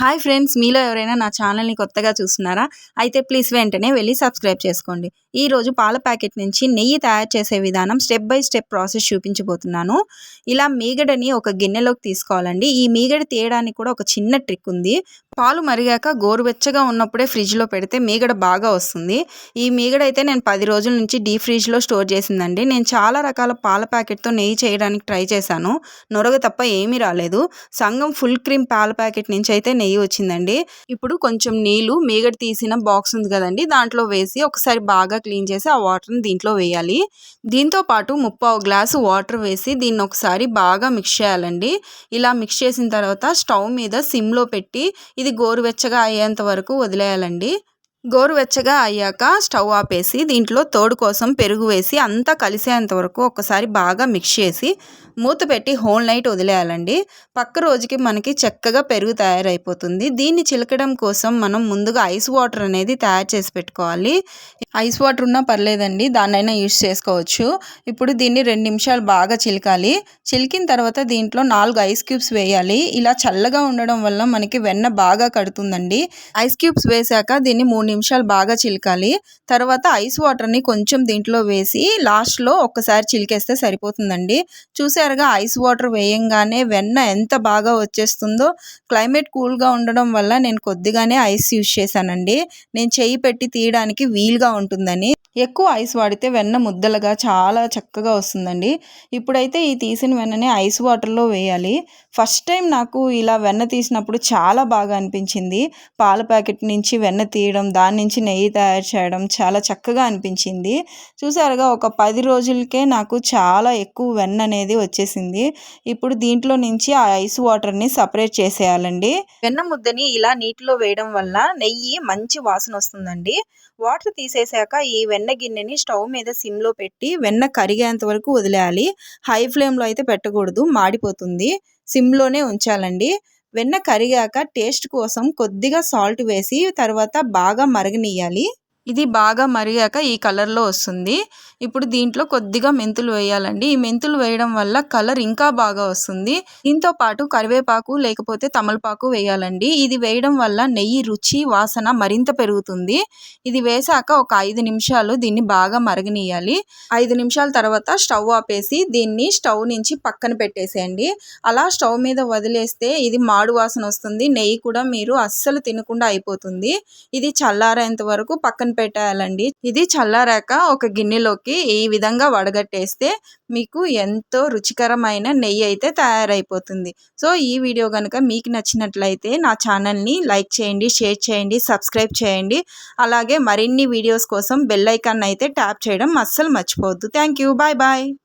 Hi friends మీలో ఎవరైనా నా ఛానల్ని కొత్తగా చూస్తున్నారా? అయితే ప్లీజ్ వెంటనే వెళ్ళి సబ్స్క్రైబ్ చేసుకోండి. ఈరోజు పాల ప్యాకెట్ నుంచి నెయ్యి తయారు చేసే విధానం స్టెప్ బై స్టెప్ ప్రాసెస్ చూపించబోతున్నాను. ఇలా మీగడని ఒక గిన్నెలోకి తీసుకోవాలండి. ఈ మీగడ తీయడానికి కూడా ఒక చిన్న ట్రిక్ ఉంది. పాలు మరిగాక గోరువెచ్చగా ఉన్నప్పుడే ఫ్రిడ్జ్లో పెడితే మీగడ బాగా వస్తుంది. ఈ మీగడ అయితే నేను పది రోజుల నుంచి డీ ఫ్రిడ్జ్లో స్టోర్ చేసిందండి. నేను చాలా రకాల పాల ప్యాకెట్తో నెయ్యి చేయడానికి ట్రై చేశాను. నొరగ తప్ప ఏమీ రాలేదు. సంగం ఫుల్ క్రీమ్ పాల ప్యాకెట్ నుంచి అయితే నెయ్యి వచ్చిందండి. ఇప్పుడు కొంచెం నీళ్ళు మీగడ తీసిన బాక్స్ ఉంది కదండి దాంట్లో వేసి ఒకసారి బాగా క్లీన్ చేసి ఆ వాటర్ని దీంట్లో వేయాలి. దీంతో పాటు ముప్పావు గ్లాసు వాటర్ వేసి దీన్ని ఒకసారి బాగా మిక్స్ చేయాలండి. ఇలా మిక్స్ చేసిన తర్వాత స్టవ్ మీద సిమ్లో పెట్టి ఇది గోరువెచ్చగా అయ్యేంత వరకు వదిలేయాలండి. గోరువెచ్చగా అయ్యాక స్టవ్ ఆపేసి దీంట్లో తోడు కోసం పెరుగు వేసి అంతా కలిసేంత వరకు ఒకసారి బాగా మిక్స్ చేసి మూత పెట్టి హోల్ నైట్ వదిలేయాలండి. పక్క రోజుకి మనకి చక్కగా పెరుగు తయారైపోతుంది. దీన్ని చిలకడం కోసం మనం ముందుగా ఐస్ వాటర్ అనేది తయారు చేసి పెట్టుకోవాలి. ఐస్ వాటర్ ఉన్నా పర్లేదండి దాన్నైనా యూజ్ చేసుకోవచ్చు. ఇప్పుడు దీన్ని రెండు నిమిషాలు బాగా చిలకాలి. చిలికిన తర్వాత దీంట్లో నాలుగు ఐస్ క్యూబ్స్ వేయాలి. ఇలా చల్లగా ఉండడం వల్ల మనకి వెన్న బాగా కడుతుందండి. ఐస్ క్యూబ్స్ వేసాక దీన్ని మూడు నిమిషాలు బాగా చిలకాలి. తర్వాత ఐస్ వాటర్ని కొంచెం దీంట్లో వేసి లాస్ట్లో ఒక్కసారి చిలికేస్తే సరిపోతుందండి. చూసారుగా ఐస్ వాటర్ వేయంగానే వెన్న ఎంత బాగా వచ్చేస్తుందో. క్లైమేట్ కూల్గా ఉండడం వల్ల నేను కొద్దిగానే ఐస్ యూజ్ చేశానండి. నేను చేయి పెట్టి తీయడానికి వీలుగా ఉంటుందని. ఎక్కువ ఐస్ వాడితే వెన్న ముద్దలుగా చాలా చక్కగా వస్తుందండి. ఇప్పుడైతే ఈ తీసిన వెన్నని ఐస్ వాటర్లో వేయాలి. ఫస్ట్ టైం నాకు ఇలా వెన్న తీసినప్పుడు చాలా బాగా అనిపించింది. పాల ప్యాకెట్ నుంచి వెన్న తీయడం దాని నుంచి నెయ్యి తయారు చేయడం చాలా చక్కగా అనిపించింది. చూసారుగా ఒక పది రోజులకే నాకు చాలా ఎక్కువ వెన్న అనేది వచ్చేసింది. ఇప్పుడు దీంట్లో నుంచి ఆ ఐస్ వాటర్ని సపరేట్ చేసేయాలండి. వెన్న ముద్దని ఇలా నీటిలో వేయడం వల్ల నెయ్యి మంచి వాసన వస్తుందండి. వాటర్ తీసేసాక ఈ వెన్న వెన్న గిన్నెని స్టవ్ మీద సిమ్లో పెట్టి వెన్న కరిగేంత వరకు వదిలేయాలి. హై ఫ్లేమ్లో అయితే పెట్టకూడదు మాడిపోతుంది. సిమ్లోనే ఉంచాలండి. వెన్న కరిగాక టేస్ట్ కోసం కొద్దిగా సాల్ట్ వేసి తర్వాత బాగా మరగనియ్యాలి. ఇది బాగా మరిగాక ఈ కలర్లో వస్తుంది. ఇప్పుడు దీంట్లో కొద్దిగా మెంతులు వేయాలండి. ఈ మెంతులు వేయడం వల్ల కలర్ ఇంకా బాగా వస్తుంది. దీంతో పాటు కరివేపాకు లేకపోతే తమలపాకు వేయాలండి. ఇది వేయడం వల్ల నెయ్యి రుచి వాసన మరింత పెరుగుతుంది. ఇది వేసాక ఒక ఐదు నిమిషాలు దీన్ని బాగా మరగనీయాలి. ఐదు నిమిషాల తర్వాత స్టవ్ ఆపేసి దీన్ని స్టవ్ నుంచి పక్కన పెట్టేసేయండి. అలా స్టవ్ మీద వదిలేస్తే ఇది మాడు వాసన వస్తుంది. నెయ్యి కూడా మీరు అస్సలు తినకుండా అయిపోతుంది. ఇది చల్లారేంత వరకు పక్కన పెట్టేయాలండి. ఇది చల్లారాక ఒక గిన్నెలోకి ఈ విధంగా వడగట్టేస్తే మీకు ఎంతో రుచికరమైన నెయ్యి అయితే తయారైపోతుంది. సో ఈ వీడియో కనుక మీకు నచ్చినట్లయితే నా ఛానల్ని లైక్ చేయండి షేర్ చేయండి సబ్స్క్రైబ్ చేయండి. అలాగే మరిన్ని వీడియోస్ కోసం బెల్ ఐకాన్ అయితే ట్యాప్ చేయడం అస్సలు మర్చిపోవద్దు. Thank you. Bye bye.